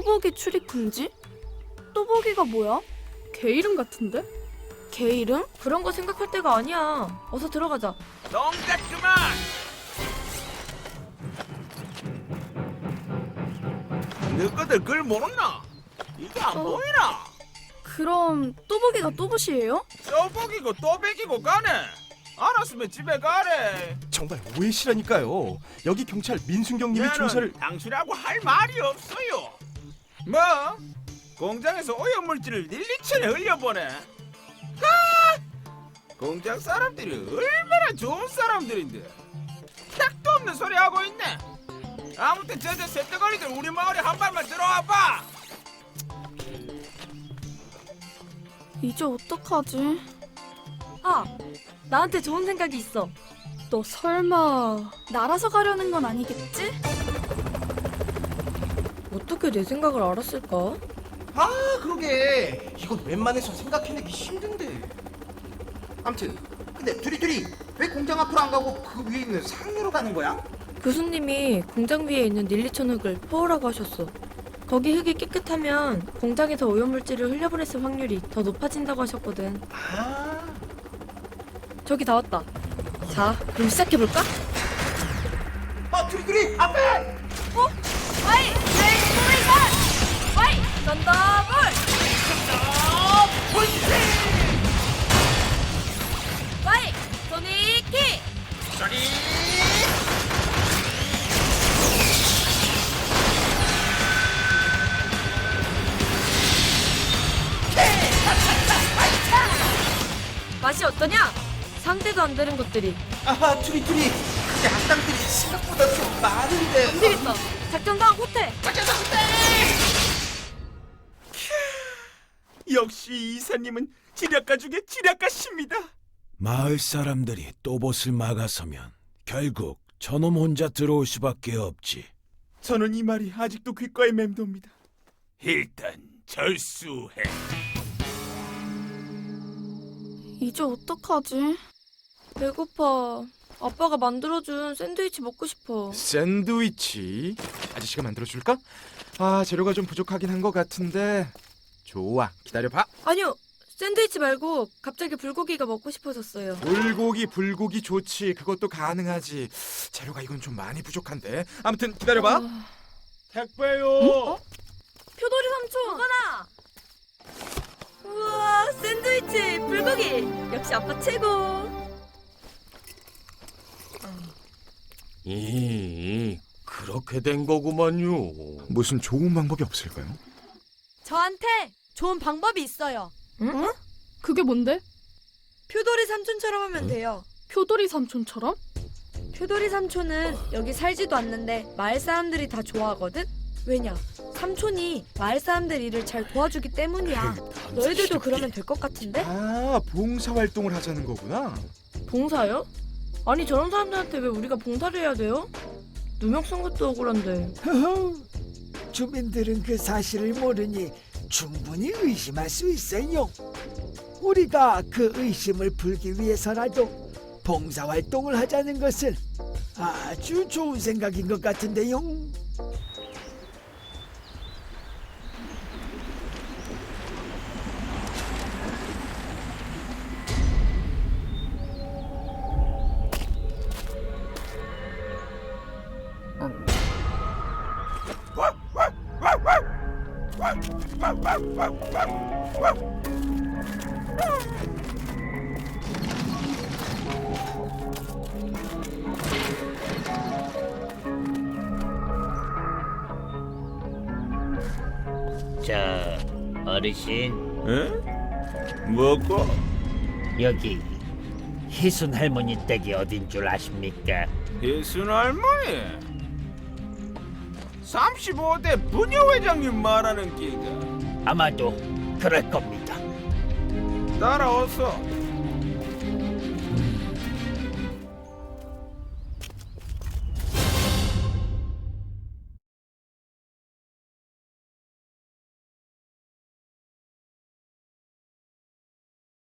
또보기 출입 금지? 또보기가 뭐야? 개 이름 같은데? 개 이름? 그런 거 생각할 때가 아니야. 어서 들어가자. 동작 그만! 너희들 글 모르나? 이게 안 어. 보이나? 그럼 또보기가 또봇이에요? 써보기고 또 베기고 가네. 알았으면 집에 가래. 정말 오해시라니까요. 여기 경찰 민순경님이 얘는 조사를 당신하고 할 말이 없어요. 뭐? 공장에서 오염물질을 닐리천에 흘려보내. 하! 공장 사람들이 얼마나 좋은 사람들인데 택도 없는 소리 하고 있네. 아무튼 저저 새떼거리들 우리 마을에 한 발만 들어와 봐. 이제 어떡하지? 아, 나한테 좋은 생각이 있어. 너 설마 날아서 가려는 건 아니겠지? 어떻게 내 생각을 알았을까? 아 그러게 이건 웬만해서 생각해내기 힘든데. 암튼 근데 두리두리 왜 공장 앞으로 안 가고 그 위에 있는 상류로 가는 거야? 교수님이 공장 위에 있는 닐리천 흙을 퍼오라고 하셨어. 거기 흙이 깨끗하면 공장에서 오염물질을 흘려보냈을 확률이 더 높아진다고 하셨거든. 아 저기 나왔다. 자, 그럼 시작해볼까? 아 두리두리 앞에! 와이! 썬더볼! 와이! 소니키! 맛이 어떠냐? 상대도 안 되는 것들이 아하 두리두리 근데 악당들이 생각보다 좀 많은데 안 되겠다. 작전당 호텔. 역시 이사님은 지략가 중에 지략가십니다. 마을 사람들이 또봇을 막아서면 결국 저놈 혼자 들어올 수밖에 없지. 저는 이 말이 아직도 귓가에 맴돕니다. 일단 절수해. 이제 어떡하지? 배고파. 아빠가 만들어준 샌드위치 먹고 싶어. 샌드위치 아저씨가 만들어줄까? 아 재료가 좀 부족하긴 한 것 같은데. 좋아 기다려봐. 아니요. 샌드위치 말고 갑자기 불고기가 먹고 싶어졌어요. 불고기 불고기 좋지 그것도 가능하지. 재료가 이건 좀 많이 부족한데. 아무튼 기다려봐. 아, 택배요. 표돌이 삼촌. 오거나. 우와 샌드위치 불고기. 역시 아빠 최고. 이 그렇게 된 거구만요. 무슨 좋은 방법이 없을까요? 저한테 좋은 방법이 있어요. 그게 뭔데? 표돌이 삼촌처럼 하면 돼요. 표돌이 삼촌처럼? 표돌이 삼촌은 여기 살지도 않는데 마을 사람들이 다 좋아하거든? 왜냐? 삼촌이 마을 사람들 일을 잘 도와주기 때문이야. 너희들도 그러면 될 것 같은데? 아 봉사 활동을 하자는 거구나. 봉사요? 아니 저런 사람들한테 왜 우리가 봉사를 해야 돼요? 누명 쓴 것도 억울한데. 주민들은 그 사실을 모르니 충분히 의심할 수 있어요. 우리가 그 의심을 풀기 위해서라도 봉사활동을 하자는 것은 아주 좋은 생각인 것 같은데요. 자, 어르신 에? 뭐고? 여기 희순 할머니 댁이 어딘 줄 아십니까? 예순 할머니. 35대 부녀회장님 말하는 기가 아마도 그럴 겁니다. 따라와서